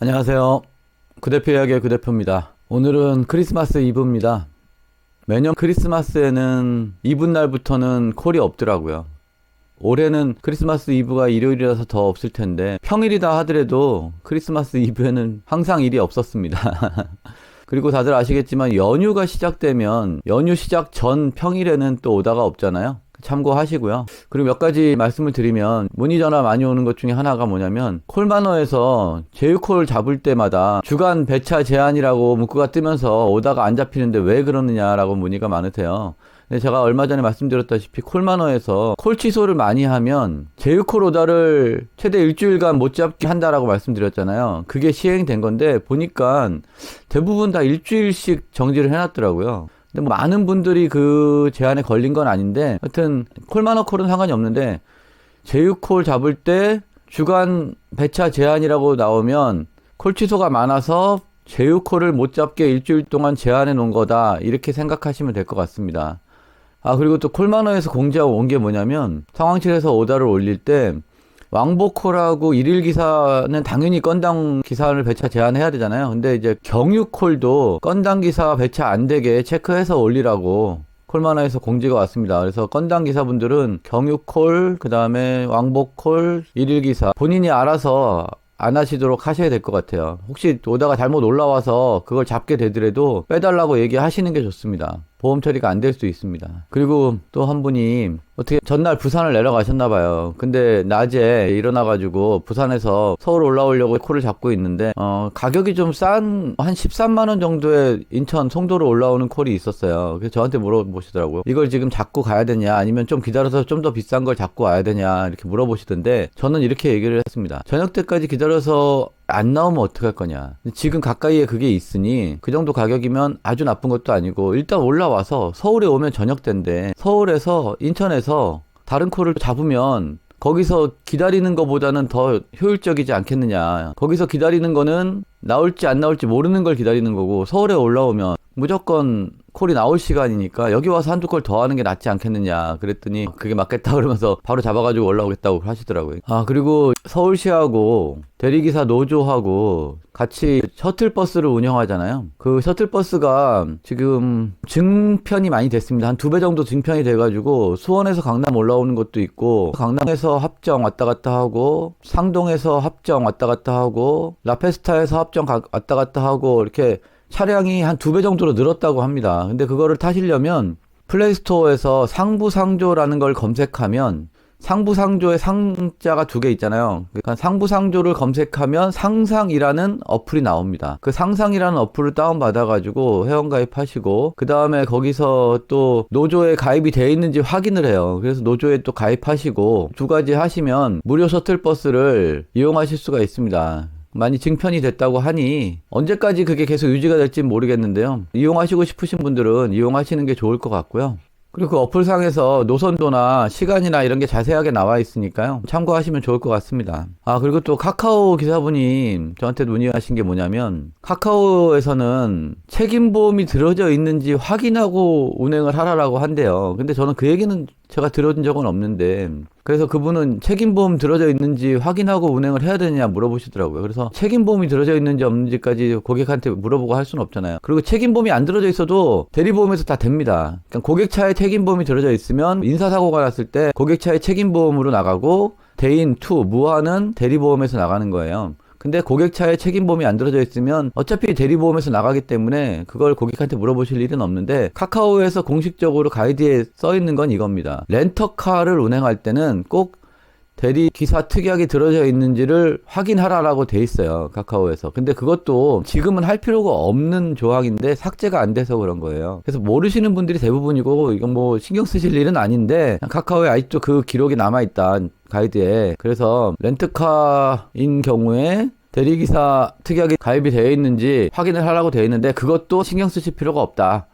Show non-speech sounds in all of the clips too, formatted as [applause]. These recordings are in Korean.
안녕하세요. 그 대표 이야기의 그 대표입니다. 오늘은 크리스마스 이브입니다. 매년 크리스마스에는 이브 날부터는 콜이 없더라고요. 올해는 크리스마스 이브가 일요일이라서 더 없을 텐데 평일이다 하더라도 크리스마스 이브에는 항상 일이 없었습니다. [laughs] 그리고 다들 아시겠지만 연휴가 시작되면 연휴 시작 전 평일에는 또 오다가 없잖아요. 참고하시고요. 그리고 몇 가지 말씀을 드리면 문의 전화 많이 오는 것 중에 하나가 뭐냐면 콜마너에서 제휴콜 잡을 때마다 주간 배차 제한이라고 문구가 뜨면서 오다가 안 잡히는데 왜 그러느냐라고 문의가 많으세요. 제가 얼마 전에 말씀드렸다시피 콜마너에서 콜 취소를 많이 하면 제휴콜 오다를 최대 일주일간 못 잡게 한다라고 말씀드렸잖아요. 그게 시행된 건데 보니까 대부분 다 일주일씩 정지를 해놨더라고요. 근데 뭐 많은 분들이 그 제한에 걸린 건 아닌데 하여튼 콜마너 콜은 상관이 없는데 제휴콜 잡을 때 주간 배차 제한이라고 나오면 콜 취소가 많아서 제휴콜을 못 잡게 일주일 동안 제한해 놓은 거다 이렇게 생각하시면 될 것 같습니다. 아 그리고 또 콜마너에서 공지하고 온 게 뭐냐면 상황실에서 오다를 올릴 때 왕복콜하고 일일 기사는 당연히 건당 기사를 배차 제한해야 되잖아요. 근데 이제 경유콜도 건당 기사 배차 안 되게 체크해서 올리라고 콜마나에서 공지가 왔습니다. 그래서 건당 기사분들은 경유콜, 그 다음에 왕복콜, 일일 기사 본인이 알아서 안 하시도록 하셔야 될 것 같아요. 혹시 오다가 잘못 올라와서 그걸 잡게 되더라도 빼달라고 얘기하시는 게 좋습니다. 보험 처리가 안 될 수 있습니다. 그리고 또 한 분이 어떻게 전날 부산을 내려가셨나 봐요. 근데 낮에 일어나가지고 부산에서 서울 올라오려고 콜을 잡고 있는데 어 가격이 좀 싼 한 13만 원 정도의 인천 송도로 올라오는 콜이 있었어요. 그래서 저한테 물어보시더라고요. 이걸 지금 잡고 가야 되냐 아니면 좀 기다려서 좀 더 비싼 걸 잡고 와야 되냐 이렇게 물어보시던데 저는 이렇게 얘기를 했습니다. 저녁 때까지 기다려서 안 나오면 어떡할 거냐. 지금 가까이에 그게 있으니 그 정도 가격이면 아주 나쁜 것도 아니고 일단 올라와서 서울에 오면 저녁 때인데 서울에서 인천에서 다른 콜을 잡으면 거기서 기다리는 것보다는 더 효율적이지 않겠느냐. 거기서 기다리는 거는 나올지 안 나올지 모르는 걸 기다리는 거고 서울에 올라오면 무조건 콜이 나올 시간이니까 여기 와서 한두 콜 더 하는 게 낫지 않겠느냐 그랬더니 그게 맞겠다 그러면서 바로 잡아가지고 올라오겠다고 하시더라고요. 아 그리고 서울시하고 대리기사 노조하고 같이 셔틀버스를 운영하잖아요. 그 셔틀버스가 지금 증편이 많이 됐습니다. 한 두 배 정도 증편이 돼가지고 수원에서 강남 올라오는 것도 있고 강남에서 합정 왔다 갔다 하고 상동에서 합정 왔다 갔다 하고 라페스타에서 합정 가- 왔다 갔다 하고 이렇게 차량이 한 두 배 정도로 늘었다고 합니다. 근데 그거를 타시려면 플레이스토어에서 상부상조라는 걸 검색하면 상부상조의 상자가 두 개 있잖아요. 그러니까 상부상조를 검색하면 상상이라는 어플이 나옵니다. 그 상상이라는 어플을 다운받아가지고 회원가입하시고, 그 다음에 거기서 또 노조에 가입이 되어 있는지 확인을 해요. 그래서 노조에 또 가입하시고, 두 가지 하시면 무료 셔틀버스를 이용하실 수가 있습니다. 많이 증편이 됐다고 하니 언제까지 그게 계속 유지가 될지 모르겠는데요. 이용하시고 싶으신 분들은 이용하시는 게 좋을 것 같고요. 그리고 그 어플상에서 노선도나 시간이나 이런 게 자세하게 나와 있으니까요. 참고하시면 좋을 것 같습니다. 아, 그리고 또 카카오 기사분이 저한테 문의하신 게 뭐냐면 카카오에서는 책임보험이 들어져 있는지 확인하고 운행을 하라라고 한대요. 근데 저는 그 얘기는 제가 들어준 적은 없는데 그래서 그분은 책임보험 들어져 있는지 확인하고 운행을 해야 되느냐 물어보시더라고요. 그래서 책임보험이 들어져 있는지 없는지까지 고객한테 물어보고 할 수는 없잖아요. 그리고 책임보험이 안 들어져 있어도 대리보험에서 다 됩니다. 그러니까 고객차에 책임보험이 들어져 있으면 인사사고가 났을 때 고객차의 책임보험으로 나가고 대인 투 무한은 대리보험에서 나가는 거예요. 근데 고객차에 책임보험이 안 들어져 있으면 어차피 대리보험에서 나가기 때문에 그걸 고객한테 물어보실 일은 없는데 카카오에서 공식적으로 가이드에 써 있는 건 이겁니다. 렌터카를 운행할 때는 꼭 대리 기사 특약이 들어져 있는지를 확인하라라고 돼 있어요. 카카오에서. 근데 그것도 지금은 할 필요가 없는 조항인데 삭제가 안 돼서 그런 거예요. 그래서 모르시는 분들이 대부분이고 이건 뭐 신경 쓰실 일은 아닌데 카카오에 아직도 그 기록이 남아 있다. 가이드에. 그래서 렌트카인 경우에 대리기사 특약이 가입이 되어 있는지 확인을 하라고 되어 있는데 그것도 신경 쓰실 필요가 없다.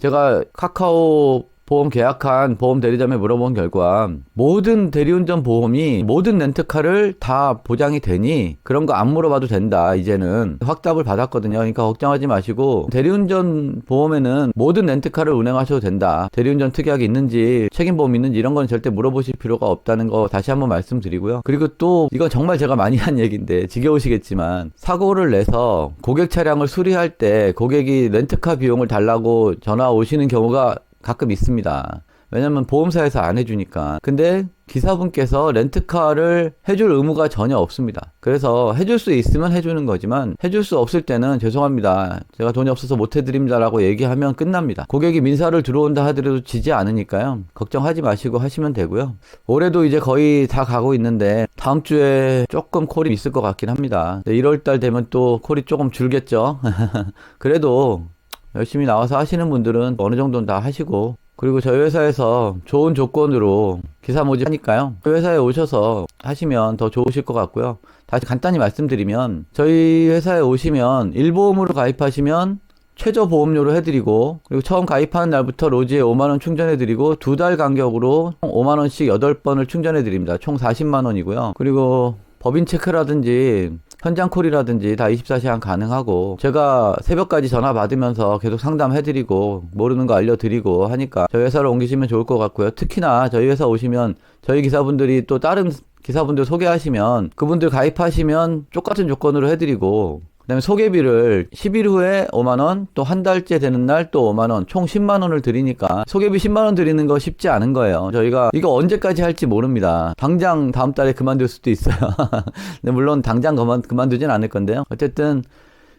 제가 카카오 보험 계약한 보험 대리점에 물어본 결과 모든 대리운전 보험이 모든 렌트카를 다 보장이 되니 그런 거 안 물어봐도 된다. 이제는 확답을 받았거든요. 그러니까 걱정하지 마시고 대리운전 보험에는 모든 렌트카를 운행하셔도 된다. 대리운전 특약이 있는지 책임보험 있는지 이런 건 절대 물어보실 필요가 없다는 거 다시 한번 말씀드리고요. 그리고 또 이건 정말 제가 많이 한 얘기인데 지겨우시겠지만 사고를 내서 고객 차량을 수리할 때 고객이 렌트카 비용을 달라고 전화 오시는 경우가 가끔 있습니다. 왜냐면 보험사에서 안 해주니까. 근데 기사분께서 렌트카를 해줄 의무가 전혀 없습니다. 그래서 해줄 수 있으면 해주는 거지만 해줄 수 없을 때는 죄송합니다. 제가 돈이 없어서 못 해드립니다라고 얘기하면 끝납니다. 고객이 민사를 들어온다 하더라도 지지 않으니까요. 걱정하지 마시고 하시면 되고요. 올해도 이제 거의 다 가고 있는데 다음 주에 조금 콜이 있을 것 같긴 합니다. 1월달 되면 또 콜이 조금 줄겠죠. [laughs] 그래도 열심히 나와서 하시는 분들은 어느 정도는 다 하시고 그리고 저희 회사에서 좋은 조건으로 기사 모집하니까요. 저희 회사에 오셔서 하시면 더 좋으실 것 같고요. 다시 간단히 말씀드리면 저희 회사에 오시면 일보험으로 가입하시면 최저 보험료로 해드리고 그리고 처음 가입하는 날부터 로지에 5만원 충전해드리고 두 달 간격으로 5만원씩 8번을 충전해드립니다. 총 40만원이고요. 그리고 법인 체크라든지 현장 콜이라든지 다 24시간 가능하고 제가 새벽까지 전화 받으면서 계속 상담해드리고 모르는 거 알려드리고 하니까 저희 회사로 옮기시면 좋을 것 같고요. 특히나 저희 회사 오시면 저희 기사분들이 또 다른 기사분들 소개하시면 그분들 가입하시면 똑같은 조건으로 해드리고 그다음에 소개비를 10일 후에 5만 원, 또 한 달째 되는 날 또 5만 원, 총 10만 원을 드리니까 소개비 10만 원 드리는 거 쉽지 않은 거예요. 저희가 이거 언제까지 할지 모릅니다. 당장 다음 달에 그만둘 수도 있어요. [laughs] 근데 물론 당장 그만 그만두진 않을 건데요. 어쨌든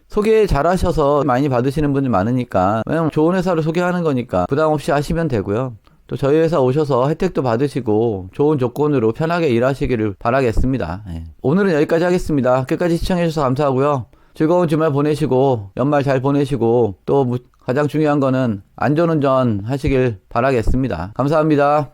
소개 잘 하셔서 많이 받으시는 분들 많으니까 왜냐면 좋은 회사를 소개하는 거니까 부담 없이 하시면 되고요. 또 저희 회사 오셔서 혜택도 받으시고 좋은 조건으로 편하게 일하시기를 바라겠습니다. 예. 오늘은 여기까지 하겠습니다. 끝까지 시청해주셔서 감사하고요. 즐거운 주말 보내시고 연말 잘 보내시고 또 무- 가장 중요한 거는 안전운전 하시길 바라겠습니다. 감사합니다.